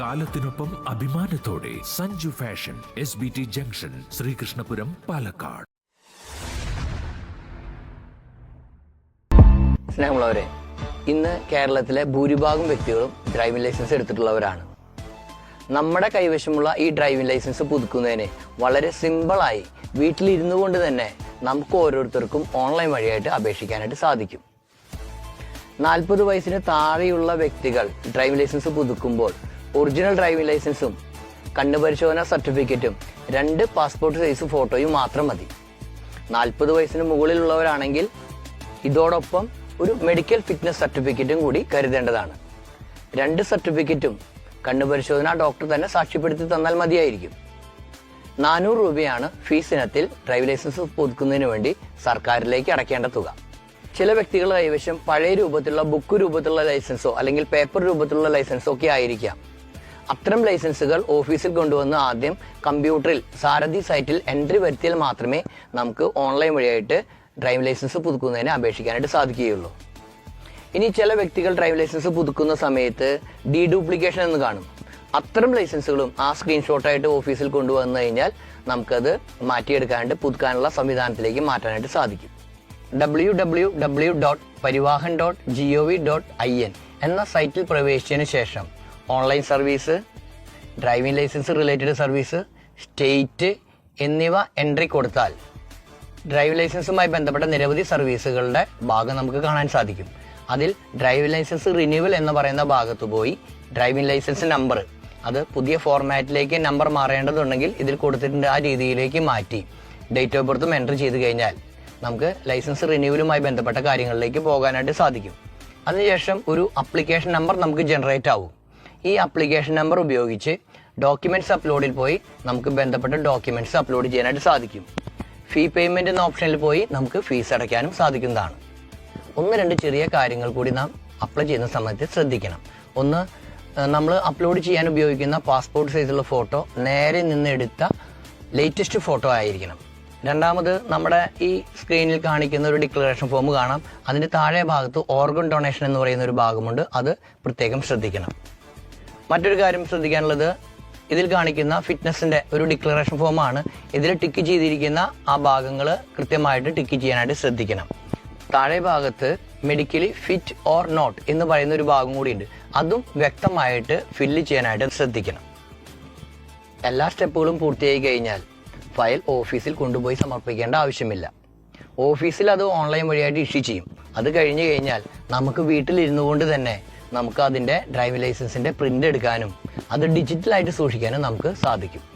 കാലത്തിനൊപ്പം അഭിമാനത്തോടെ Sanju fashion S B T junction Sreekrishnapuram Palakkad. സ്നേഹമുള്ളവരെ ഇന്ന് കേരളത്തിലെ ഭൂരിഭാഗം വ്യക്തികളും ഡ്രൈവിംഗ് ലൈസൻസ് എടുത്തിട്ടുള്ളവരാണ്. നമ്മുടെ കൈവശമുള്ള ഈ ഡ്രൈവിംഗ് ലൈസൻസ് പുതുക്കുന്നതിന് വളരെ സിമ്പിളായി വീട്ടിലിരുന്നു കൊണ്ട് തന്നെ നമുക്ക് ഓരോരുത്തർക്കും ഓൺലൈൻ വഴിയായിട്ട് അപേക്ഷിക്കാനായിട്ട് സാധിക്കും. നാൽപ്പത് വയസ്സിന് താഴെയുള്ള വ്യക്തികൾ ഡ്രൈവിംഗ് ലൈസൻസ് പുതുക്കുമ്പോൾ ഒറിജിനൽ ഡ്രൈവിംഗ് ലൈസൻസും കണ്ണു പരിശോധന സർട്ടിഫിക്കറ്റും രണ്ട് പാസ്പോർട്ട് സൈസ് ഫോട്ടോയും മാത്രം മതി. നാൽപ്പത് വയസ്സിന് മുകളിലുള്ളവരാണെങ്കിൽ ഇതോടൊപ്പം ഒരു മെഡിക്കൽ ഫിറ്റ്നസ് സർട്ടിഫിക്കറ്റും കൂടി കരുതേണ്ടതാണ്. രണ്ട് സർട്ടിഫിക്കറ്റും കണ്ണു പരിശോധന ഡോക്ടർ തന്നെ സാക്ഷ്യപ്പെടുത്തി തന്നാൽ മതിയായിരിക്കും. നാനൂറ് രൂപയാണ് ഫീസ് ഇനത്തിൽ ഡ്രൈവിംഗ് ലൈസൻസ് പുതുക്കുന്നതിന് വേണ്ടി സർക്കാരിലേക്ക് അടയ്ക്കേണ്ട തുക. ചില വ്യക്തികളുടെ കൈവശം പഴയ രൂപത്തിലുള്ള ബുക്ക് രൂപത്തിലുള്ള ലൈസൻസോ അല്ലെങ്കിൽ പേപ്പർ രൂപത്തിലുള്ള ലൈസൻസോ ഒക്കെ ആയിരിക്കാം. അത്തരം ലൈസൻസുകൾ ഓഫീസിൽ കൊണ്ടുവന്ന് ആദ്യം കമ്പ്യൂട്ടറിൽ സാരഥി സൈറ്റിൽ എൻട്രി വരുത്തിയാൽ മാത്രമേ നമുക്ക് ഓൺലൈൻ വഴിയായിട്ട് ഡ്രൈവിംഗ് ലൈസൻസ് പുതുക്കുന്നതിന് അപേക്ഷിക്കാനായിട്ട് സാധിക്കുകയുള്ളൂ. ഇനി ചില വ്യക്തികൾ ഡ്രൈവിംഗ് ലൈസൻസ് പുതുക്കുന്ന സമയത്ത് ഡി ഡ്യൂപ്ലിക്കേഷൻ എന്ന് കാണും. അത്തരം ലൈസൻസുകളും ആ സ്ക്രീൻഷോട്ടായിട്ട് ഓഫീസിൽ കൊണ്ടുവന്നു കഴിഞ്ഞാൽ നമുക്കത് മാറ്റിയെടുക്കാനായിട്ട് പുതുക്കാനുള്ള സംവിധാനത്തിലേക്ക് മാറ്റാനായിട്ട് സാധിക്കും. W W W dot Parivahan dot G O V dot I N എന്ന സൈറ്റിൽ പ്രവേശിച്ചതിന് ശേഷം online service driving licence related service state എന്നിവ എൻട്രി കൊടുത്താൽ ഡ്രൈവിംഗ് ലൈസൻസുമായി ബന്ധപ്പെട്ട നിരവധി സർവീസുകളുടെ ഭാഗം നമുക്ക് കാണാൻ സാധിക്കും. അതിൽ ഡ്രൈവിംഗ് ലൈസൻസ് റിന്യൂവൽ എന്ന് പറയുന്ന ഭാഗത്ത് പോയി ഡ്രൈവിംഗ് ലൈസൻസ് നമ്പർ. അത് പുതിയ ഫോർമാറ്റിലേക്ക് നമ്പർ മാറേണ്ടതുണ്ടെങ്കിൽ ഇതിൽ കൊടുത്തിട്ടുണ്ട് ആ രീതിയിലേക്ക് മാറ്റി. ഡേറ്റ് ഓഫ് ബർത്തും എന്റർ ചെയ്ത് കഴിഞ്ഞാൽ നമുക്ക് ലൈസൻസ് റിന്യൂവലുമായി ബന്ധപ്പെട്ട കാര്യങ്ങളിലേക്ക് പോകാനായിട്ട് സാധിക്കും. അതിനുശേഷം ഒരു അപ്ലിക്കേഷൻ നമ്പർ നമുക്ക് ജനറേറ്റ് ആവും. ഈ അപ്ലിക്കേഷൻ നമ്പർ ഉപയോഗിച്ച് ഡോക്യുമെന്റ്സ് അപ്ലോഡിൽ പോയി നമുക്ക് ബന്ധപ്പെട്ട ഡോക്യുമെന്റ്സ് അപ്ലോഡ് ചെയ്യാനായിട്ട് സാധിക്കും. ഫീ പേയ്മെന്റ് എന്ന ഓപ്ഷനിൽ പോയി നമുക്ക് ഫീസ് അടയ്ക്കാനും സാധിക്കുന്നതാണ്. ഒന്ന് രണ്ട് ചെറിയ കാര്യങ്ങൾ കൂടി നാം അപ്ലൈ ചെയ്യുന്ന സമയത്ത് ശ്രദ്ധിക്കണം. ഒന്ന് നമ്മൾ അപ്ലോഡ് ചെയ്യാൻ ഉപയോഗിക്കുന്ന പാസ്പോർട്ട് സൈസുള്ള ഫോട്ടോ നേരെ നിന്ന് എടുത്ത ലേറ്റസ്റ്റ് ഫോട്ടോ ആയിരിക്കണം. രണ്ടാമത് നമ്മുടെ ഈ സ്ക്രീനിൽ കാണിക്കുന്ന ഒരു ഡിക്ലറേഷൻ ഫോം കാണാം. അതിന്റെ താഴെ ഭാഗത്ത് ഓർഗൻ ഡൊണേഷൻ എന്ന് പറയുന്ന ഒരു ഭാഗമുണ്ട്. അത് പ്രത്യേകം ശ്രദ്ധിക്കണം. മറ്റൊരു കാര്യം ശ്രദ്ധിക്കാനുള്ളത് ഇതിൽ കാണിക്കുന്ന ഫിറ്റ്നസിന്റെ ഒരു ഡിക്ലറേഷൻ ഫോമാണ് ഇതിൽ ടിക്ക് ചെയ്തിരിക്കുന്ന ആ ഭാഗങ്ങൾ കൃത്യമായിട്ട് ടിക്ക് ചെയ്യാനായിട്ട് ശ്രദ്ധിക്കണം. താഴെ ഭാഗത്ത് മെഡിക്കലി ഫിറ്റ് ഓർ നോട്ട് എന്ന് പറയുന്ന ഒരു ഭാഗം കൂടിയുണ്ട്. അതും വ്യക്തമായിട്ട് ഫില്ല് ചെയ്യാനായിട്ട് ശ്രദ്ധിക്കണം. എല്ലാ സ്റ്റെപ്പുകളും പൂർത്തിയായി കഴിഞ്ഞാൽ ഫയൽ ഓഫീസിൽ കൊണ്ടുപോയി സമർപ്പിക്കേണ്ട ആവശ്യമില്ല. ഓഫീസിൽ അത് ഓൺലൈൻ വഴിയായിട്ട് ഇഷ്യൂ ചെയ്യും. അത് കഴിഞ്ഞു കഴിഞ്ഞാൽ നമുക്ക് വീട്ടിലിരുന്നു കൊണ്ട് തന്നെ നമുക്ക് അതിന്റെ ഡ്രൈവിംഗ് ലൈസൻസിന്റെ പ്രിന്റ് എടുക്കാനും അത് ഡിജിറ്റലായിട്ട് സൂക്ഷിക്കാനും നമുക്ക് സാധിക്കും.